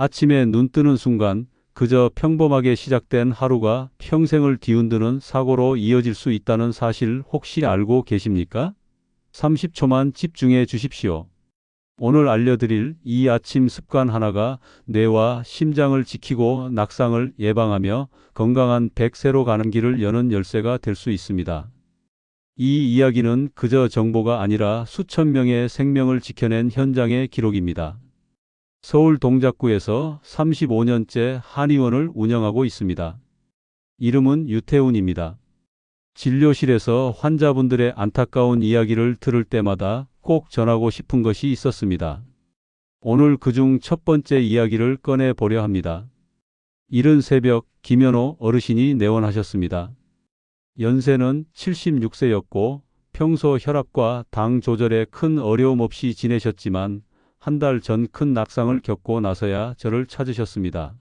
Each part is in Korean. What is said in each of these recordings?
아침에 눈 뜨는 순간 그저 평범하게 시작된 하루가 평생을 뒤흔드는 사고로 이어질 수 있다는 사실 혹시 알고 계십니까? 30초만 집중해 주십시오. 오늘 알려드릴 이 아침 습관 하나가 뇌와 심장을 지키고 낙상을 예방하며 건강한 100세로 가는 길을 여는 열쇠가 될 수 있습니다. 이 이야기는 그저 정보가 아니라 수천 명의 생명을 지켜낸 현장의 기록입니다. 서울 동작구에서 35년째 한의원을 운영하고 있습니다. 이름은 유태훈입니다. 진료실에서 환자분들의 안타까운 이야기를 들을 때마다 꼭 전하고 싶은 것이 있었습니다. 오늘 그중 첫 번째 이야기를 꺼내 보려 합니다. 이른 새벽 김현호 어르신이 내원하셨습니다. 연세는 76세였고 평소 혈압과 당 조절에 큰 어려움 없이 지내셨지만 한 달 전 큰 낙상을 겪고 나서야 저를 찾으셨습니다.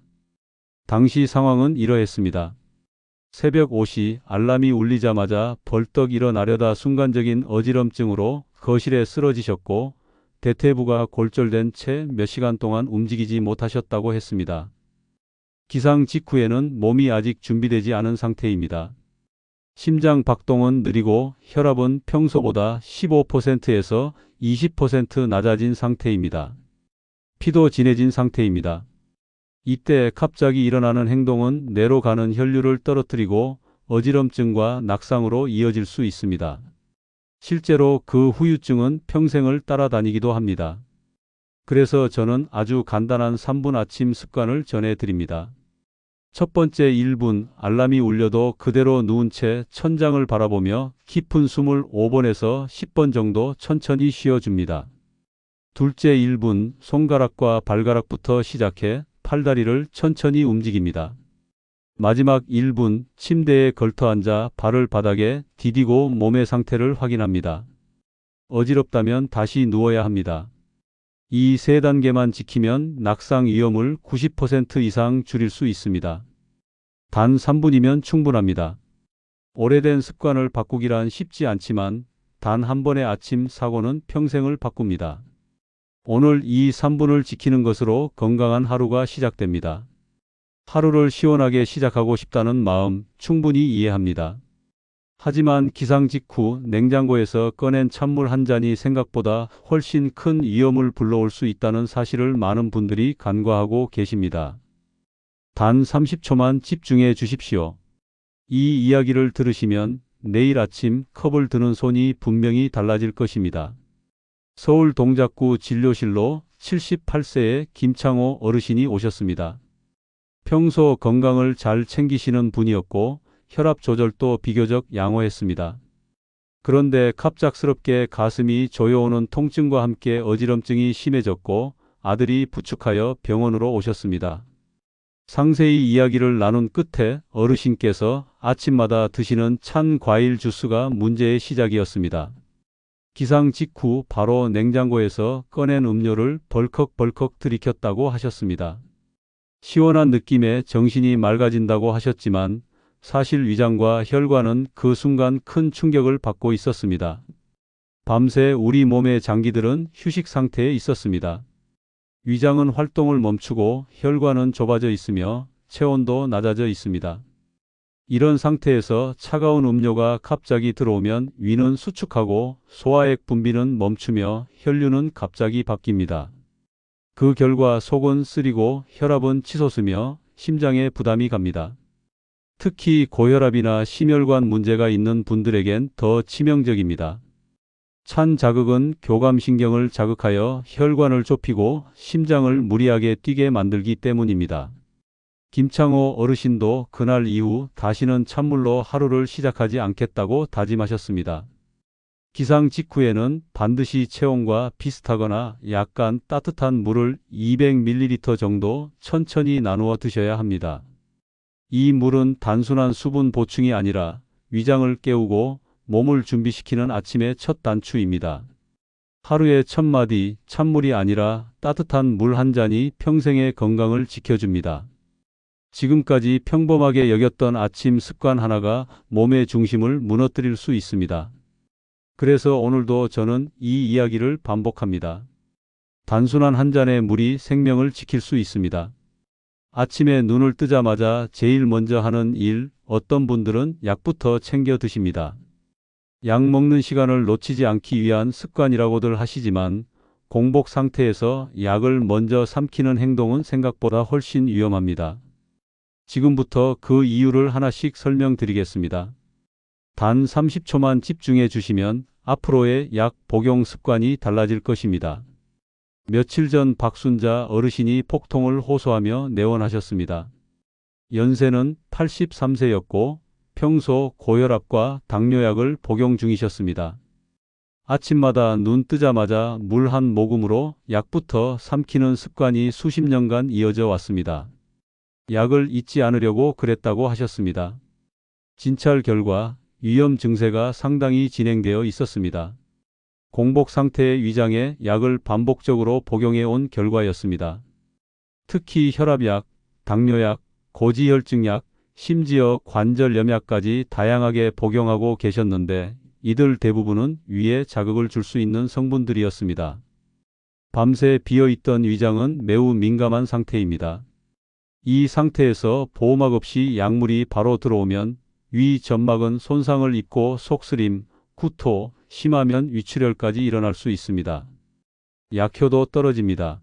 당시 상황은 이러했습니다. 새벽 5시 알람이 울리자마자 벌떡 일어나려다 순간적인 어지럼증으로 거실에 쓰러지셨고 대퇴부가 골절된 채 몇 시간 동안 움직이지 못하셨다고 했습니다. 기상 직후에는 몸이 아직 준비되지 않은 상태입니다. 심장 박동은 느리고 혈압은 평소보다 15%에서 20% 낮아진 상태입니다. 피도 진해진 상태입니다. 이때 갑자기 일어나는 행동은 뇌로 가는 혈류를 떨어뜨리고 어지럼증과 낙상으로 이어질 수 있습니다. 실제로 그 후유증은 평생을 따라다니기도 합니다. 그래서 저는 아주 간단한 3분 아침 습관을 전해드립니다. 첫 번째 1분 알람이 울려도 그대로 누운 채 천장을 바라보며 깊은 숨을 5번에서 10번 정도 천천히 쉬어줍니다. 둘째 1분 손가락과 발가락부터 시작해 팔다리를 천천히 움직입니다. 마지막 1분 침대에 걸터 앉아 발을 바닥에 디디고 몸의 상태를 확인합니다. 어지럽다면 다시 누워야 합니다. 이 세 단계만 지키면 낙상 위험을 90% 이상 줄일 수 있습니다. 단 3분이면 충분합니다. 오래된 습관을 바꾸기란 쉽지 않지만 단 한 번의 아침 사고는 평생을 바꿉니다. 오늘 이 3분을 지키는 것으로 건강한 하루가 시작됩니다. 하루를 시원하게 시작하고 싶다는 마음 충분히 이해합니다. 하지만 기상 직후 냉장고에서 꺼낸 찬물 한 잔이 생각보다 훨씬 큰 위험을 불러올 수 있다는 사실을 많은 분들이 간과하고 계십니다. 단 30초만 집중해 주십시오. 이 이야기를 들으시면 내일 아침 컵을 드는 손이 분명히 달라질 것입니다. 서울 동작구 진료실로 78세의 김창호 어르신이 오셨습니다. 평소 건강을 잘 챙기시는 분이었고 혈압 조절도 비교적 양호했습니다. 그런데 갑작스럽게 가슴이 조여오는 통증과 함께 어지럼증이 심해졌고 아들이 부축하여 병원으로 오셨습니다. 상세히 이야기를 나눈 끝에 어르신께서 아침마다 드시는 찬 과일 주스가 문제의 시작이었습니다. 기상 직후 바로 냉장고에서 꺼낸 음료를 벌컥벌컥 들이켰다고 하셨습니다. 시원한 느낌에 정신이 맑아진다고 하셨지만 사실 위장과 혈관은 그 순간 큰 충격을 받고 있었습니다. 밤새 우리 몸의 장기들은 휴식 상태에 있었습니다. 위장은 활동을 멈추고 혈관은 좁아져 있으며 체온도 낮아져 있습니다. 이런 상태에서 차가운 음료가 갑자기 들어오면 위는 수축하고 소화액 분비는 멈추며 혈류는 갑자기 바뀝니다. 그 결과 속은 쓰리고 혈압은 치솟으며 심장에 부담이 갑니다. 특히 고혈압이나 심혈관 문제가 있는 분들에겐 더 치명적입니다. 찬 자극은 교감신경을 자극하여 혈관을 좁히고 심장을 무리하게 뛰게 만들기 때문입니다. 김창호 어르신도 그날 이후 다시는 찬물로 하루를 시작하지 않겠다고 다짐하셨습니다. 기상 직후에는 반드시 체온과 비슷하거나 약간 따뜻한 물을 200ml 정도 천천히 나누어 드셔야 합니다. 이 물은 단순한 수분 보충이 아니라 위장을 깨우고 몸을 준비시키는 아침의 첫 단추입니다. 하루에 첫 마디 찬물이 아니라 따뜻한 물 한 잔이 평생의 건강을 지켜줍니다. 지금까지 평범하게 여겼던 아침 습관 하나가 몸의 중심을 무너뜨릴 수 있습니다. 그래서 오늘도 저는 이 이야기를 반복합니다. 단순한 한 잔의 물이 생명을 지킬 수 있습니다. 아침에 눈을 뜨자마자 제일 먼저 하는 일, 어떤 분들은 약부터 챙겨 드십니다. 약 먹는 시간을 놓치지 않기 위한 습관이라고들 하시지만 공복 상태에서 약을 먼저 삼키는 행동은 생각보다 훨씬 위험합니다. 지금부터 그 이유를 하나씩 설명드리겠습니다. 단 30초만 집중해 주시면 앞으로의 약 복용 습관이 달라질 것입니다. 며칠 전 박순자 어르신이 폭통을 호소하며 내원하셨습니다. 연세는 83세였고 평소 고혈압과 당뇨약을 복용 중이셨습니다. 아침마다 눈 뜨자마자 물 한 모금으로 약부터 삼키는 습관이 수십 년간 이어져 왔습니다. 약을 잊지 않으려고 그랬다고 하셨습니다. 진찰 결과 위험 증세가 상당히 진행되어 있었습니다. 공복 상태의 위장에 약을 반복적으로 복용해 온 결과였습니다. 특히 혈압약, 당뇨약, 고지혈증약, 심지어 관절 염약까지 다양하게 복용하고 계셨는데 이들 대부분은 위에 자극을 줄 수 있는 성분들이었습니다. 밤새 비어있던 위장은 매우 민감한 상태입니다. 이 상태에서 보호막 없이 약물이 바로 들어오면 위 점막은 손상을 입고 속쓰림, 구토, 심하면 위출혈까지 일어날 수 있습니다. 약효도 떨어집니다.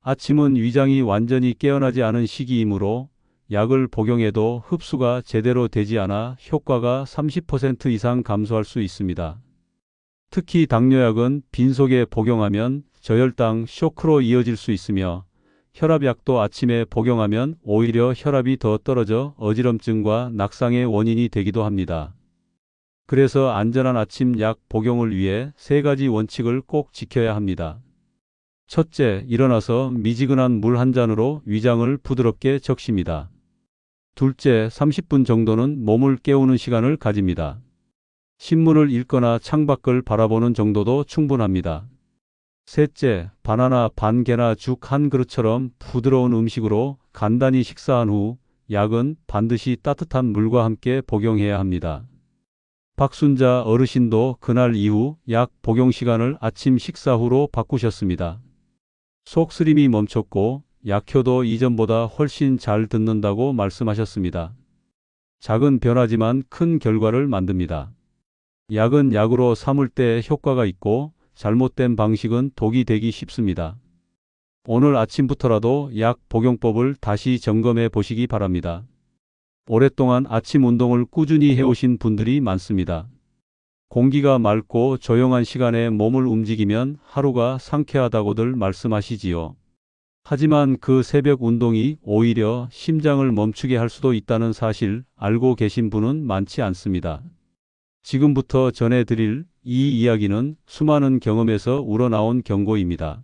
아침은 위장이 완전히 깨어나지 않은 시기이므로 약을 복용해도 흡수가 제대로 되지 않아 효과가 30% 이상 감소할 수 있습니다. 특히 당뇨약은 빈속에 복용하면 저혈당 쇼크로 이어질 수 있으며 혈압약도 아침에 복용하면 오히려 혈압이 더 떨어져 어지럼증과 낙상의 원인이 되기도 합니다. 그래서 안전한 아침 약 복용을 위해 세 가지 원칙을 꼭 지켜야 합니다. 첫째, 일어나서 미지근한 물 한 잔으로 위장을 부드럽게 적십니다. 둘째, 30분 정도는 몸을 깨우는 시간을 가집니다. 신문을 읽거나 창밖을 바라보는 정도도 충분합니다. 셋째, 바나나 반 개나 죽 한 그릇처럼 부드러운 음식으로 간단히 식사한 후 약은 반드시 따뜻한 물과 함께 복용해야 합니다. 박순자 어르신도 그날 이후 약 복용 시간을 아침 식사 후로 바꾸셨습니다. 속쓰림이 멈췄고 약효도 이전보다 훨씬 잘 듣는다고 말씀하셨습니다. 작은 변화지만 큰 결과를 만듭니다. 약은 약으로 삼을 때 효과가 있고 잘못된 방식은 독이 되기 쉽습니다. 오늘 아침부터라도 약 복용법을 다시 점검해 보시기 바랍니다. 오랫동안 아침 운동을 꾸준히 해오신 분들이 많습니다. 공기가 맑고 조용한 시간에 몸을 움직이면 하루가 상쾌하다고들 말씀하시지요. 하지만 그 새벽 운동이 오히려 심장을 멈추게 할 수도 있다는 사실 알고 계신 분은 많지 않습니다. 지금부터 전해드릴 이 이야기는 수많은 경험에서 우러나온 경고입니다.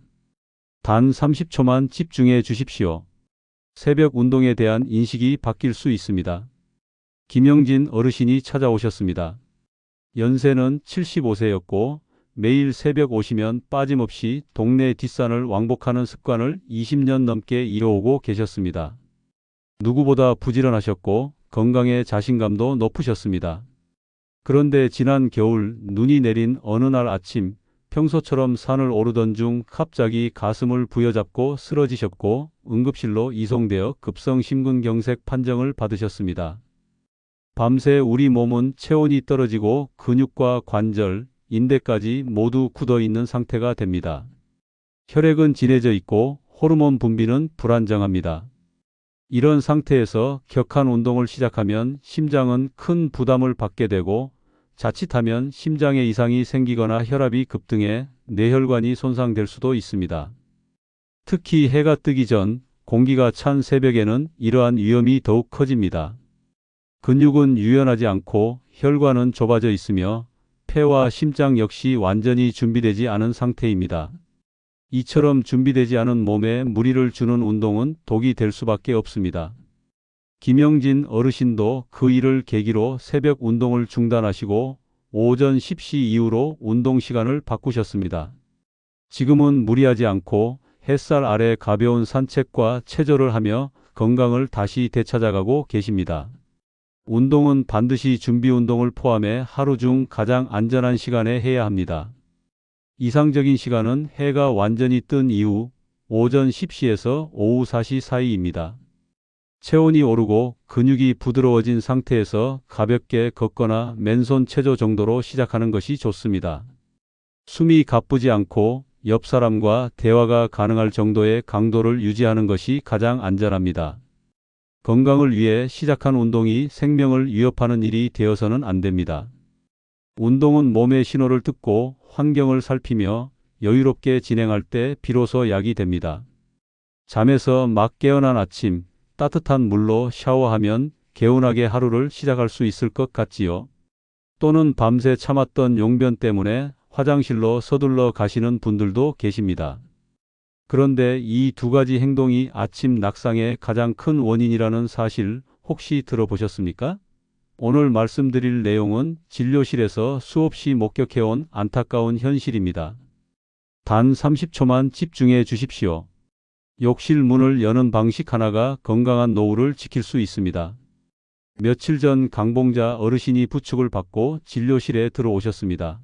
단 30초만 집중해 주십시오. 새벽 운동에 대한 인식이 바뀔 수 있습니다. 김영진 어르신이 찾아오셨습니다. 연세는 75세였고 매일 새벽 오시면 빠짐없이 동네 뒷산을 왕복하는 습관을 20년 넘게 이어오고 계셨습니다. 누구보다 부지런하셨고 건강에 자신감도 높으셨습니다. 그런데 지난 겨울 눈이 내린 어느 날 아침 평소처럼 산을 오르던 중 갑자기 가슴을 부여잡고 쓰러지셨고 응급실로 이송되어 급성 심근경색 판정을 받으셨습니다. 밤새 우리 몸은 체온이 떨어지고 근육과 관절, 인대까지 모두 굳어 있는 상태가 됩니다. 혈액은 진해져 있고 호르몬 분비는 불안정합니다. 이런 상태에서 격한 운동을 시작하면 심장은 큰 부담을 받게 되고 자칫하면 심장에 이상이 생기거나 혈압이 급등해 뇌혈관이 손상될 수도 있습니다. 특히 해가 뜨기 전 공기가 찬 새벽에는 이러한 위험이 더욱 커집니다. 근육은 유연하지 않고 혈관은 좁아져 있으며 폐와 심장 역시 완전히 준비되지 않은 상태입니다. 이처럼 준비되지 않은 몸에 무리를 주는 운동은 독이 될 수밖에 없습니다. 김영진 어르신도 그 일을 계기로 새벽 운동을 중단하시고 오전 10시 이후로 운동 시간을 바꾸셨습니다. 지금은 무리하지 않고 햇살 아래 가벼운 산책과 체조를 하며 건강을 다시 되찾아가고 계십니다. 운동은 반드시 준비 운동을 포함해 하루 중 가장 안전한 시간에 해야 합니다. 이상적인 시간은 해가 완전히 뜬 이후 오전 10시에서 오후 4시 사이입니다. 체온이 오르고 근육이 부드러워진 상태에서 가볍게 걷거나 맨손 체조 정도로 시작하는 것이 좋습니다. 숨이 가쁘지 않고 옆 사람과 대화가 가능할 정도의 강도를 유지하는 것이 가장 안전합니다. 건강을 위해 시작한 운동이 생명을 위협하는 일이 되어서는 안 됩니다. 운동은 몸의 신호를 듣고 환경을 살피며 여유롭게 진행할 때 비로소 약이 됩니다. 잠에서 막 깨어난 아침, 따뜻한 물로 샤워하면 개운하게 하루를 시작할 수 있을 것 같지요. 또는 밤새 참았던 용변 때문에 화장실로 서둘러 가시는 분들도 계십니다. 그런데 이 두 가지 행동이 아침 낙상의 가장 큰 원인이라는 사실 혹시 들어보셨습니까? 오늘 말씀드릴 내용은 진료실에서 수없이 목격해온 안타까운 현실입니다. 단 30초만 집중해 주십시오. 욕실 문을 여는 방식 하나가 건강한 노후를 지킬 수 있습니다. 며칠 전 강봉자 어르신이 부축을 받고 진료실에 들어오셨습니다.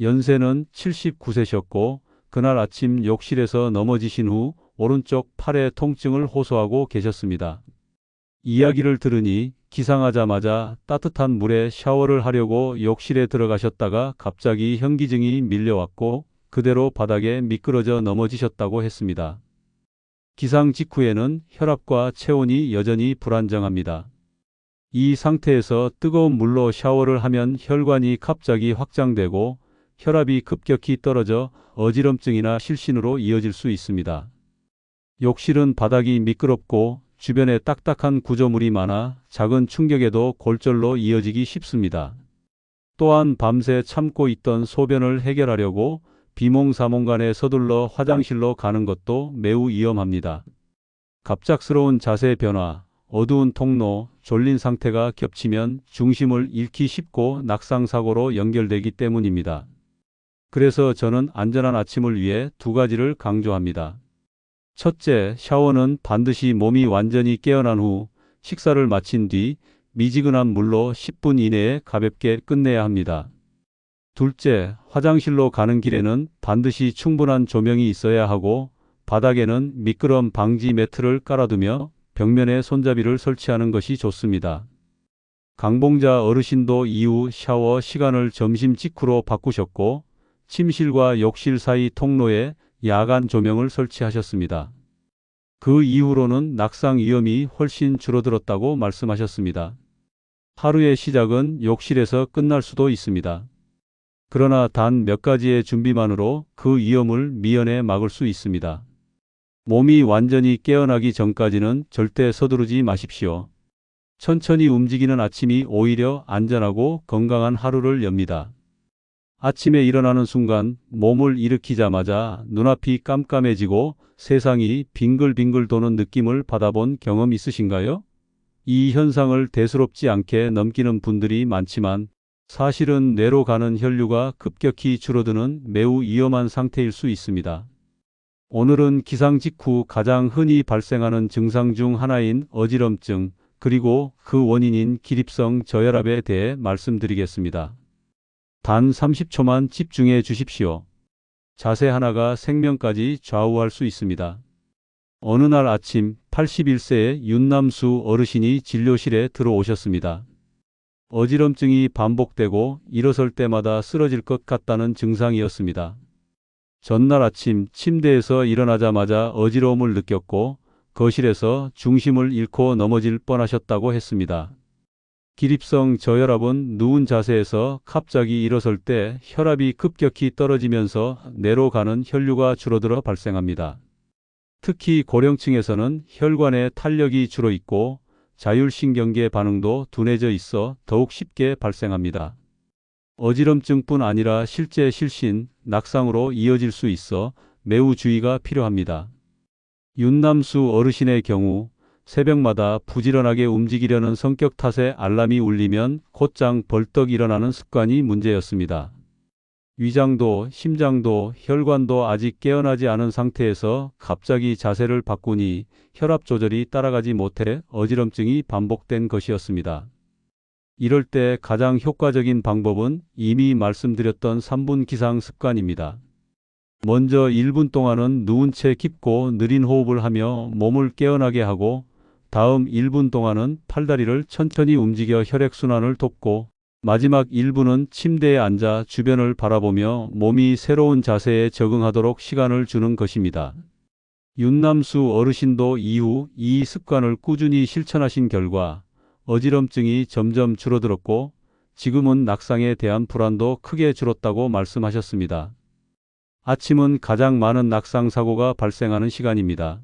연세는 79세셨고 그날 아침 욕실에서 넘어지신 후 오른쪽 팔의 통증을 호소하고 계셨습니다. 이야기를 들으니 기상하자마자 따뜻한 물에 샤워를 하려고 욕실에 들어가셨다가 갑자기 현기증이 밀려왔고 그대로 바닥에 미끄러져 넘어지셨다고 했습니다. 기상 직후에는 혈압과 체온이 여전히 불안정합니다. 이 상태에서 뜨거운 물로 샤워를 하면 혈관이 갑자기 확장되고 혈압이 급격히 떨어져 어지럼증이나 실신으로 이어질 수 있습니다. 욕실은 바닥이 미끄럽고 주변에 딱딱한 구조물이 많아 작은 충격에도 골절로 이어지기 쉽습니다. 또한 밤새 참고 있던 소변을 해결하려고 비몽사몽간에 서둘러 화장실로 가는 것도 매우 위험합니다. 갑작스러운 자세 변화, 어두운 통로, 졸린 상태가 겹치면 중심을 잃기 쉽고 낙상사고로 연결되기 때문입니다. 그래서 저는 안전한 아침을 위해 두 가지를 강조합니다. 첫째, 샤워는 반드시 몸이 완전히 깨어난 후 식사를 마친 뒤 미지근한 물로 10분 이내에 가볍게 끝내야 합니다. 둘째, 화장실로 가는 길에는 반드시 충분한 조명이 있어야 하고 바닥에는 미끄럼 방지 매트를 깔아두며 벽면에 손잡이를 설치하는 것이 좋습니다. 강봉자 어르신도 이후 샤워 시간을 점심 직후로 바꾸셨고 침실과 욕실 사이 통로에 야간 조명을 설치하셨습니다. 그 이후로는 낙상 위험이 훨씬 줄어들었다고 말씀하셨습니다. 하루의 시작은 욕실에서 끝날 수도 있습니다. 그러나 단 몇 가지의 준비만으로 그 위험을 미연에 막을 수 있습니다. 몸이 완전히 깨어나기 전까지는 절대 서두르지 마십시오. 천천히 움직이는 아침이 오히려 안전하고 건강한 하루를 엽니다. 아침에 일어나는 순간 몸을 일으키자마자 눈앞이 깜깜해지고 세상이 빙글빙글 도는 느낌을 받아본 경험 있으신가요? 이 현상을 대수롭지 않게 넘기는 분들이 많지만 사실은 뇌로 가는 혈류가 급격히 줄어드는 매우 위험한 상태일 수 있습니다. 오늘은 기상 직후 가장 흔히 발생하는 증상 중 하나인 어지럼증, 그리고 그 원인인 기립성 저혈압에 대해 말씀드리겠습니다. 단 30초만 집중해 주십시오. 자세 하나가 생명까지 좌우할 수 있습니다. 어느 날 아침 81세의 윤남수 어르신이 진료실에 들어오셨습니다. 어지럼증이 반복되고 일어설 때마다 쓰러질 것 같다는 증상이었습니다. 전날 아침 침대에서 일어나자마자 어지러움을 느꼈고 거실에서 중심을 잃고 넘어질 뻔하셨다고 했습니다. 기립성 저혈압은 누운 자세에서 갑자기 일어설 때 혈압이 급격히 떨어지면서 뇌로 가는 혈류가 줄어들어 발생합니다. 특히 고령층에서는 혈관의 탄력이 줄어 있고 자율신경계 반응도 둔해져 있어 더욱 쉽게 발생합니다. 어지럼증뿐 아니라 실제 실신, 낙상으로 이어질 수 있어 매우 주의가 필요합니다. 윤남수 어르신의 경우 새벽마다 부지런하게 움직이려는 성격 탓에 알람이 울리면 곧장 벌떡 일어나는 습관이 문제였습니다. 위장도 심장도 혈관도 아직 깨어나지 않은 상태에서 갑자기 자세를 바꾸니 혈압 조절이 따라가지 못해 어지럼증이 반복된 것이었습니다. 이럴 때 가장 효과적인 방법은 이미 말씀드렸던 3분 기상 습관입니다. 먼저 1분 동안은 누운 채 깊고 느린 호흡을 하며 몸을 깨어나게 하고 다음 1분 동안은 팔다리를 천천히 움직여 혈액순환을 돕고 마지막 1분은 침대에 앉아 주변을 바라보며 몸이 새로운 자세에 적응하도록 시간을 주는 것입니다. 윤남수 어르신도 이후 이 습관을 꾸준히 실천하신 결과 어지럼증이 점점 줄어들었고 지금은 낙상에 대한 불안도 크게 줄었다고 말씀하셨습니다. 아침은 가장 많은 낙상 사고가 발생하는 시간입니다.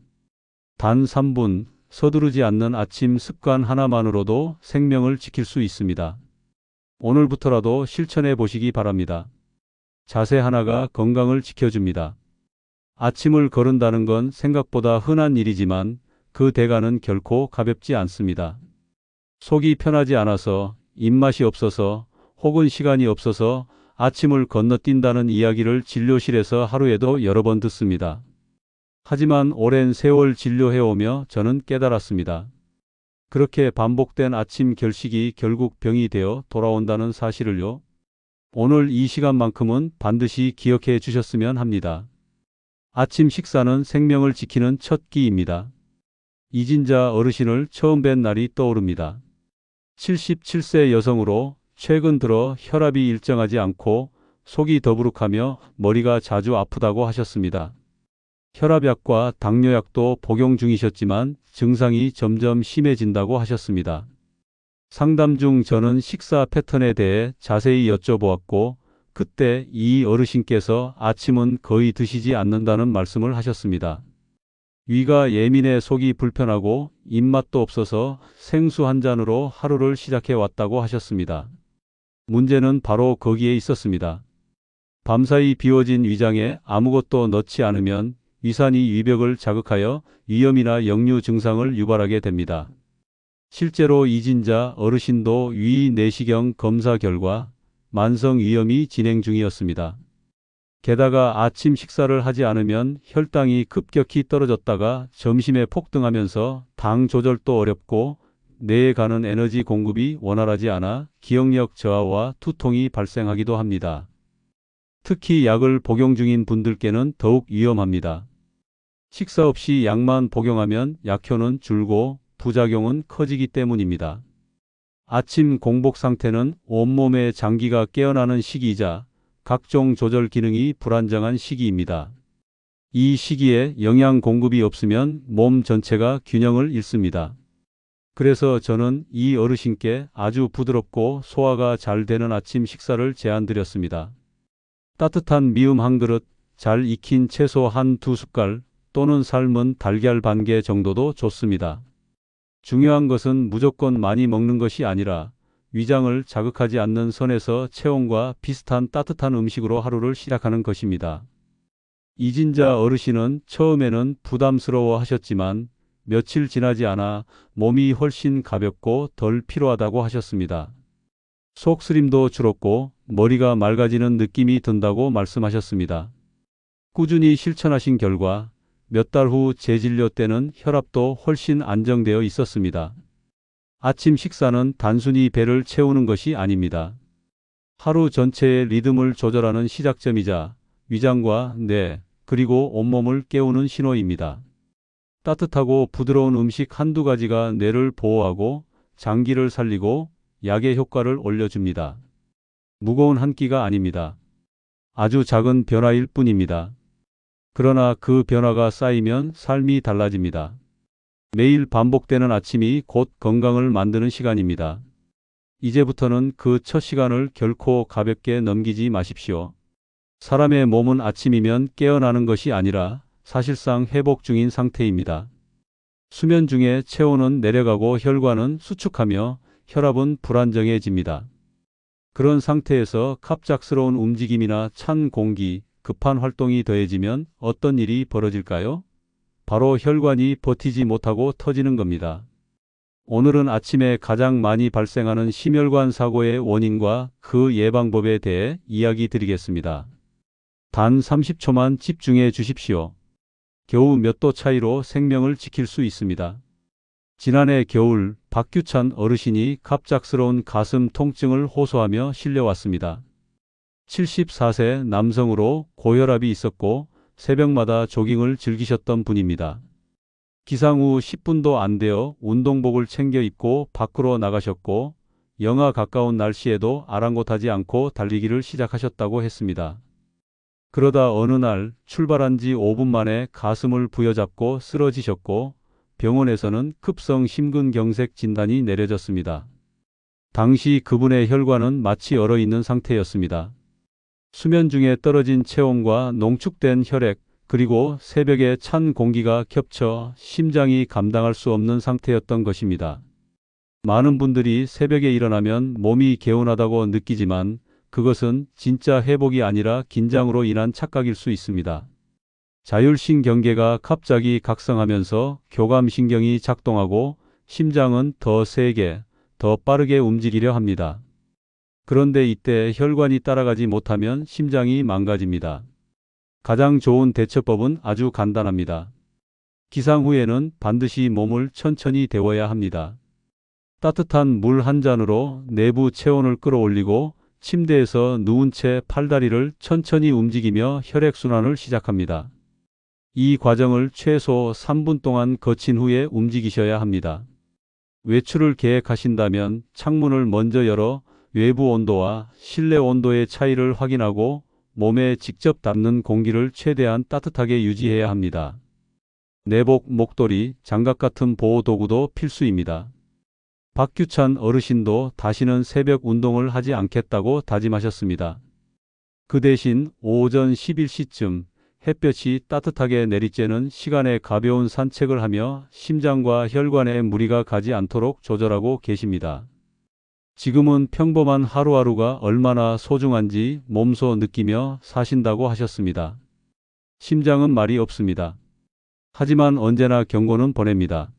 단 3분 서두르지 않는 아침 습관 하나만으로도 생명을 지킬 수 있습니다. 오늘부터라도 실천해 보시기 바랍니다. 자세 하나가 건강을 지켜줍니다. 아침을 거른다는 건 생각보다 흔한 일이지만 그 대가는 결코 가볍지 않습니다. 속이 편하지 않아서, 입맛이 없어서, 혹은 시간이 없어서 아침을 건너뛴다는 이야기를 진료실에서 하루에도 여러 번 듣습니다. 하지만 오랜 세월 진료해오며 저는 깨달았습니다. 그렇게 반복된 아침 결식이 결국 병이 되어 돌아온다는 사실을요. 오늘 이 시간만큼은 반드시 기억해 주셨으면 합니다. 아침 식사는 생명을 지키는 첫 끼입니다. 이진자 어르신을 처음 뵌 날이 떠오릅니다. 77세 여성으로 최근 들어 혈압이 일정하지 않고 속이 더부룩하며 머리가 자주 아프다고 하셨습니다. 혈압약과 당뇨약도 복용 중이셨지만 증상이 점점 심해진다고 하셨습니다. 상담 중 저는 식사 패턴에 대해 자세히 여쭤보았고 그때 이 어르신께서 아침은 거의 드시지 않는다는 말씀을 하셨습니다. 위가 예민해 속이 불편하고 입맛도 없어서 생수 한 잔으로 하루를 시작해 왔다고 하셨습니다. 문제는 바로 거기에 있었습니다. 밤사이 비워진 위장에 아무것도 넣지 않으면 위산이 위벽을 자극하여 위염이나 역류 증상을 유발하게 됩니다. 실제로 이진자 어르신도 위 내시경 검사 결과 만성 위염이 진행 중이었습니다. 게다가 아침 식사를 하지 않으면 혈당이 급격히 떨어졌다가 점심에 폭등하면서 당 조절도 어렵고 뇌에 가는 에너지 공급이 원활하지 않아 기억력 저하와 두통이 발생하기도 합니다. 특히 약을 복용 중인 분들께는 더욱 위험합니다. 식사 없이 약만 복용하면 약효는 줄고 부작용은 커지기 때문입니다. 아침 공복 상태는 온몸의 장기가 깨어나는 시기이자 각종 조절 기능이 불안정한 시기입니다. 이 시기에 영양 공급이 없으면 몸 전체가 균형을 잃습니다. 그래서 저는 이 어르신께 아주 부드럽고 소화가 잘 되는 아침 식사를 제안드렸습니다. 따뜻한 미음 한 그릇, 잘 익힌 채소 한 두 숟갈 또는 삶은 달걀 반 개 정도도 좋습니다. 중요한 것은 무조건 많이 먹는 것이 아니라 위장을 자극하지 않는 선에서 체온과 비슷한 따뜻한 음식으로 하루를 시작하는 것입니다. 이진자 어르신은 처음에는 부담스러워 하셨지만 며칠 지나지 않아 몸이 훨씬 가볍고 덜 피로하다고 하셨습니다. 속쓰림도 줄었고 머리가 맑아지는 느낌이 든다고 말씀하셨습니다. 꾸준히 실천하신 결과 몇 달 후 재진료 때는 혈압도 훨씬 안정되어 있었습니다. 아침 식사는 단순히 배를 채우는 것이 아닙니다. 하루 전체의 리듬을 조절하는 시작점이자 위장과 뇌, 그리고 온몸을 깨우는 신호입니다. 따뜻하고 부드러운 음식 한두 가지가 뇌를 보호하고 장기를 살리고 약의 효과를 올려줍니다. 무거운 한 끼가 아닙니다. 아주 작은 변화일 뿐입니다. 그러나 그 변화가 쌓이면 삶이 달라집니다. 매일 반복되는 아침이 곧 건강을 만드는 시간입니다. 이제부터는 그 첫 시간을 결코 가볍게 넘기지 마십시오. 사람의 몸은 아침이면 깨어나는 것이 아니라 사실상 회복 중인 상태입니다. 수면 중에 체온은 내려가고 혈관은 수축하며 혈압은 불안정해집니다. 그런 상태에서 갑작스러운 움직임이나 찬 공기, 급한 활동이 더해지면 어떤 일이 벌어질까요? 바로 혈관이 버티지 못하고 터지는 겁니다. 오늘은 아침에 가장 많이 발생하는 심혈관 사고의 원인과 그 예방법에 대해 이야기 드리겠습니다. 단 30초만 집중해 주십시오. 겨우 몇 도 차이로 생명을 지킬 수 있습니다. 지난해 겨울 박규찬 어르신이 갑작스러운 가슴 통증을 호소하며 실려왔습니다. 74세 남성으로 고혈압이 있었고 새벽마다 조깅을 즐기셨던 분입니다. 기상 후 10분도 안 되어 운동복을 챙겨 입고 밖으로 나가셨고 영하 가까운 날씨에도 아랑곳하지 않고 달리기를 시작하셨다고 했습니다. 그러다 어느 날 출발한 지 5분 만에 가슴을 부여잡고 쓰러지셨고 병원에서는 급성 심근경색 진단이 내려졌습니다. 당시 그분의 혈관은 마치 얼어 있는 상태였습니다. 수면 중에 떨어진 체온과 농축된 혈액, 그리고 새벽에 찬 공기가 겹쳐 심장이 감당할 수 없는 상태였던 것입니다. 많은 분들이 새벽에 일어나면 몸이 개운하다고 느끼지만 그것은 진짜 회복이 아니라 긴장으로 인한 착각일 수 있습니다. 자율신경계가 갑자기 각성하면서 교감신경이 작동하고 심장은 더 세게, 더 빠르게 움직이려 합니다. 그런데 이때 혈관이 따라가지 못하면 심장이 망가집니다. 가장 좋은 대처법은 아주 간단합니다. 기상 후에는 반드시 몸을 천천히 데워야 합니다. 따뜻한 물 한 잔으로 내부 체온을 끌어올리고 침대에서 누운 채 팔다리를 천천히 움직이며 혈액순환을 시작합니다. 이 과정을 최소 3분 동안 거친 후에 움직이셔야 합니다. 외출을 계획하신다면 창문을 먼저 열어 외부 온도와 실내 온도의 차이를 확인하고 몸에 직접 닿는 공기를 최대한 따뜻하게 유지해야 합니다. 내복, 목도리, 장갑 같은 보호 도구도 필수입니다. 박규찬 어르신도 다시는 새벽 운동을 하지 않겠다고 다짐하셨습니다. 그 대신 오전 11시쯤 햇볕이 따뜻하게 내리쬐는 시간에 가벼운 산책을 하며 심장과 혈관에 무리가 가지 않도록 조절하고 계십니다. 지금은 평범한 하루하루가 얼마나 소중한지 몸소 느끼며 사신다고 하셨습니다. 심장은 말이 없습니다. 하지만 언제나 경고는 보냅니다.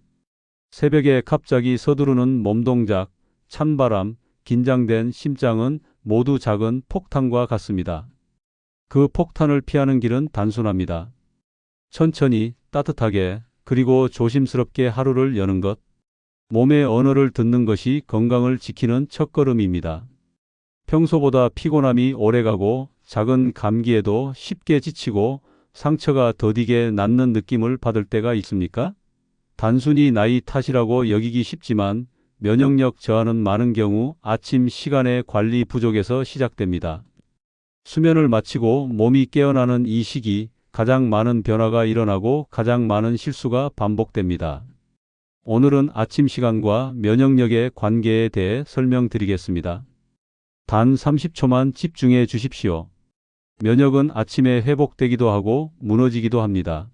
새벽에 갑자기 서두르는 몸동작, 찬바람, 긴장된 심장은 모두 작은 폭탄과 같습니다. 그 폭탄을 피하는 길은 단순합니다. 천천히, 따뜻하게, 그리고 조심스럽게 하루를 여는 것. 몸의 언어를 듣는 것이 건강을 지키는 첫걸음입니다. 평소보다 피곤함이 오래가고 작은 감기에도 쉽게 지치고 상처가 더디게 낫는 느낌을 받을 때가 있습니까? 단순히 나이 탓이라고 여기기 쉽지만 면역력 저하는 많은 경우 아침 시간의 관리 부족에서 시작됩니다. 수면을 마치고 몸이 깨어나는 이 시기 가장 많은 변화가 일어나고 가장 많은 실수가 반복됩니다. 오늘은 아침 시간과 면역력의 관계에 대해 설명드리겠습니다. 단 30초만 집중해 주십시오. 면역은 아침에 회복되기도 하고 무너지기도 합니다.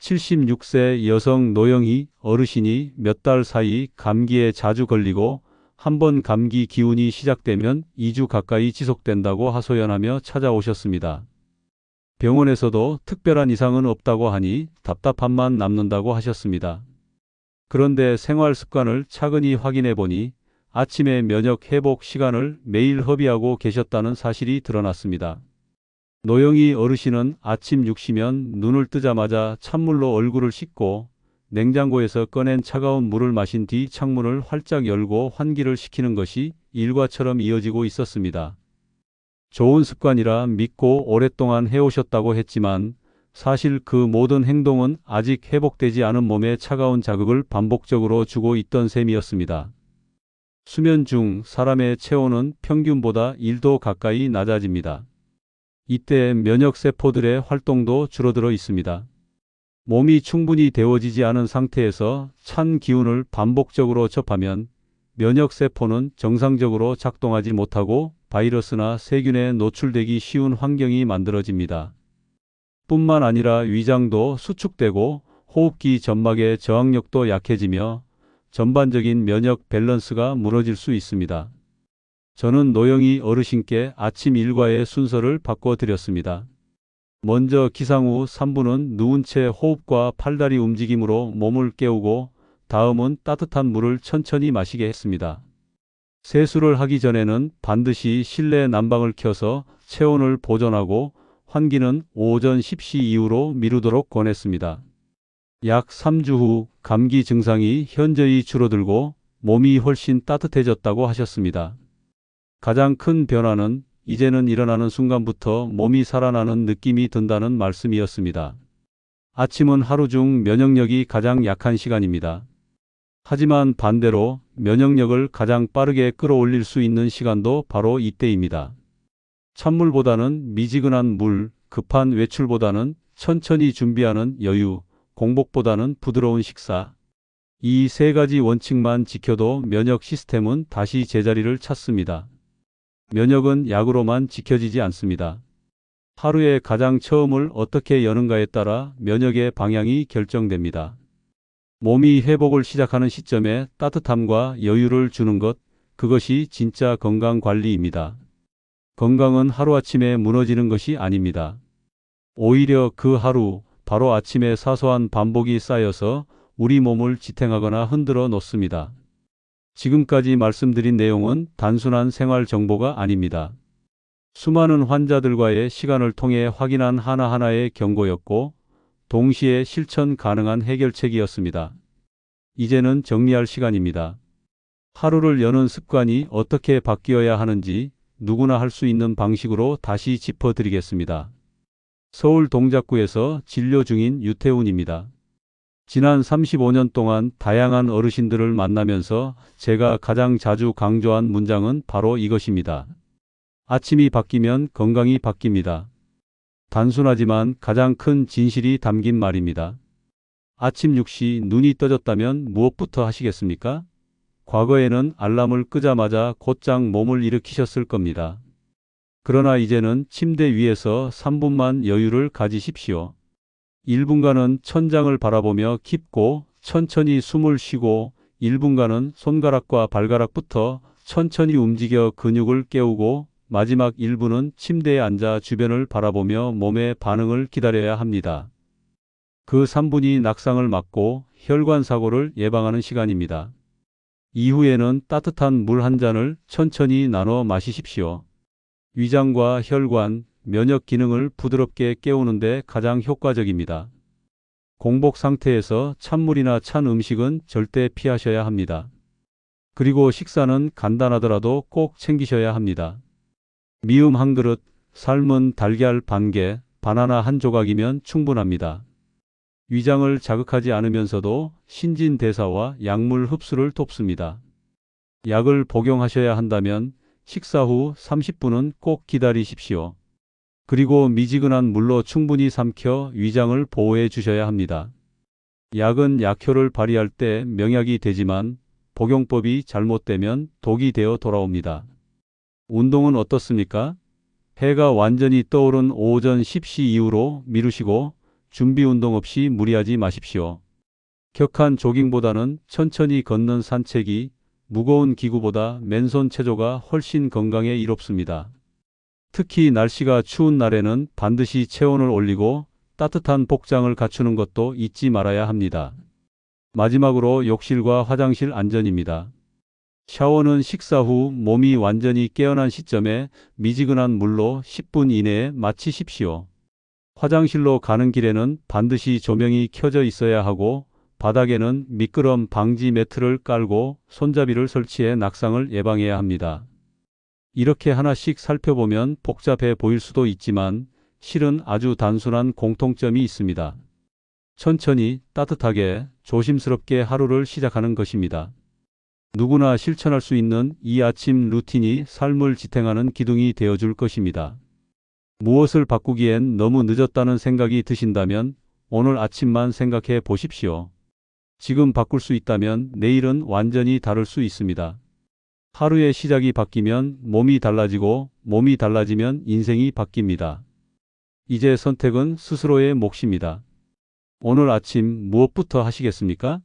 76세 여성 노영희 어르신이 몇 달 사이 감기에 자주 걸리고 한 번 감기 기운이 시작되면 2주 가까이 지속된다고 하소연하며 찾아오셨습니다. 병원에서도 특별한 이상은 없다고 하니 답답함만 남는다고 하셨습니다. 그런데 생활 습관을 차근히 확인해 보니 아침에 면역 회복 시간을 매일 허비하고 계셨다는 사실이 드러났습니다. 노영희 어르신은 아침 6시면 눈을 뜨자마자 찬물로 얼굴을 씻고 냉장고에서 꺼낸 차가운 물을 마신 뒤 창문을 활짝 열고 환기를 시키는 것이 일과처럼 이어지고 있었습니다. 좋은 습관이라 믿고 오랫동안 해오셨다고 했지만 사실 그 모든 행동은 아직 회복되지 않은 몸에 차가운 자극을 반복적으로 주고 있던 셈이었습니다. 수면 중 사람의 체온은 평균보다 1도 가까이 낮아집니다. 이때 면역세포들의 활동도 줄어들어 있습니다. 몸이 충분히 데워지지 않은 상태에서 찬 기운을 반복적으로 접하면 면역세포는 정상적으로 작동하지 못하고 바이러스나 세균에 노출되기 쉬운 환경이 만들어집니다. 뿐만 아니라 위장도 수축되고 호흡기 점막의 저항력도 약해지며 전반적인 면역 밸런스가 무너질 수 있습니다. 저는 노영희 어르신께 아침 일과의 순서를 바꿔드렸습니다. 먼저 기상 후 3분은 누운 채 호흡과 팔다리 움직임으로 몸을 깨우고 다음은 따뜻한 물을 천천히 마시게 했습니다. 세수를 하기 전에는 반드시 실내 난방을 켜서 체온을 보존하고 환기는 오전 10시 이후로 미루도록 권했습니다. 약 3주 후 감기 증상이 현저히 줄어들고 몸이 훨씬 따뜻해졌다고 하셨습니다. 가장 큰 변화는 이제는 일어나는 순간부터 몸이 살아나는 느낌이 든다는 말씀이었습니다. 아침은 하루 중 면역력이 가장 약한 시간입니다. 하지만 반대로 면역력을 가장 빠르게 끌어올릴 수 있는 시간도 바로 이때입니다. 찬물보다는 미지근한 물, 급한 외출보다는 천천히 준비하는 여유, 공복보다는 부드러운 식사. 이 세 가지 원칙만 지켜도 면역 시스템은 다시 제자리를 찾습니다. 면역은 약으로만 지켜지지 않습니다. 하루에 가장 처음을 어떻게 여는가에 따라 면역의 방향이 결정됩니다. 몸이 회복을 시작하는 시점에 따뜻함과 여유를 주는 것, 그것이 진짜 건강 관리입니다. 건강은 하루아침에 무너지는 것이 아닙니다. 오히려 그 하루, 바로 아침에 사소한 반복이 쌓여서 우리 몸을 지탱하거나 흔들어 놓습니다. 지금까지 말씀드린 내용은 단순한 생활 정보가 아닙니다. 수많은 환자들과의 시간을 통해 확인한 하나하나의 경고였고, 동시에 실천 가능한 해결책이었습니다. 이제는 정리할 시간입니다. 하루를 여는 습관이 어떻게 바뀌어야 하는지 누구나 할 수 있는 방식으로 다시 짚어드리겠습니다. 서울 동작구에서 진료 중인 유태훈입니다. 지난 35년 동안 다양한 어르신들을 만나면서 제가 가장 자주 강조한 문장은 바로 이것입니다. 아침이 바뀌면 건강이 바뀝니다. 단순하지만 가장 큰 진실이 담긴 말입니다. 아침 6시 눈이 떠졌다면 무엇부터 하시겠습니까? 과거에는 알람을 끄자마자 곧장 몸을 일으키셨을 겁니다. 그러나 이제는 침대 위에서 3분만 여유를 가지십시오. 1분간은 천장을 바라보며 깊고 천천히 숨을 쉬고 1분간은 손가락과 발가락부터 천천히 움직여 근육을 깨우고 마지막 1분은 침대에 앉아 주변을 바라보며 몸의 반응을 기다려야 합니다. 그 3분이 낙상을 막고 혈관 사고를 예방하는 시간입니다. 이후에는 따뜻한 물 한 잔을 천천히 나눠 마시십시오. 위장과 혈관, 면역 기능을 부드럽게 깨우는데 가장 효과적입니다. 공복 상태에서 찬물이나 찬 음식은 절대 피하셔야 합니다. 그리고 식사는 간단하더라도 꼭 챙기셔야 합니다. 미음 한 그릇, 삶은 달걀 반 개, 바나나 한 조각이면 충분합니다. 위장을 자극하지 않으면서도 신진 대사와 약물 흡수를 돕습니다. 약을 복용하셔야 한다면 식사 후 30분은 꼭 기다리십시오. 그리고 미지근한 물로 충분히 삼켜 위장을 보호해 주셔야 합니다. 약은 약효를 발휘할 때 명약이 되지만 복용법이 잘못되면 독이 되어 돌아옵니다. 운동은 어떻습니까? 해가 완전히 떠오른 오전 10시 이후로 미루시고 준비 운동 없이 무리하지 마십시오. 격한 조깅보다는 천천히 걷는 산책이 무거운 기구보다 맨손 체조가 훨씬 건강에 이롭습니다. 특히 날씨가 추운 날에는 반드시 체온을 올리고 따뜻한 복장을 갖추는 것도 잊지 말아야 합니다. 마지막으로 욕실과 화장실 안전입니다. 샤워는 식사 후 몸이 완전히 깨어난 시점에 미지근한 물로 10분 이내에 마치십시오. 화장실로 가는 길에는 반드시 조명이 켜져 있어야 하고 바닥에는 미끄럼 방지 매트를 깔고 손잡이를 설치해 낙상을 예방해야 합니다. 이렇게 하나씩 살펴보면 복잡해 보일 수도 있지만 실은 아주 단순한 공통점이 있습니다. 천천히 따뜻하게 조심스럽게 하루를 시작하는 것입니다. 누구나 실천할 수 있는 이 아침 루틴이 삶을 지탱하는 기둥이 되어줄 것입니다. 무엇을 바꾸기엔 너무 늦었다는 생각이 드신다면 오늘 아침만 생각해 보십시오. 지금 바꿀 수 있다면 내일은 완전히 다를 수 있습니다. 하루의 시작이 바뀌면 몸이 달라지고 몸이 달라지면 인생이 바뀝니다. 이제 선택은 스스로의 몫입니다. 오늘 아침 무엇부터 하시겠습니까?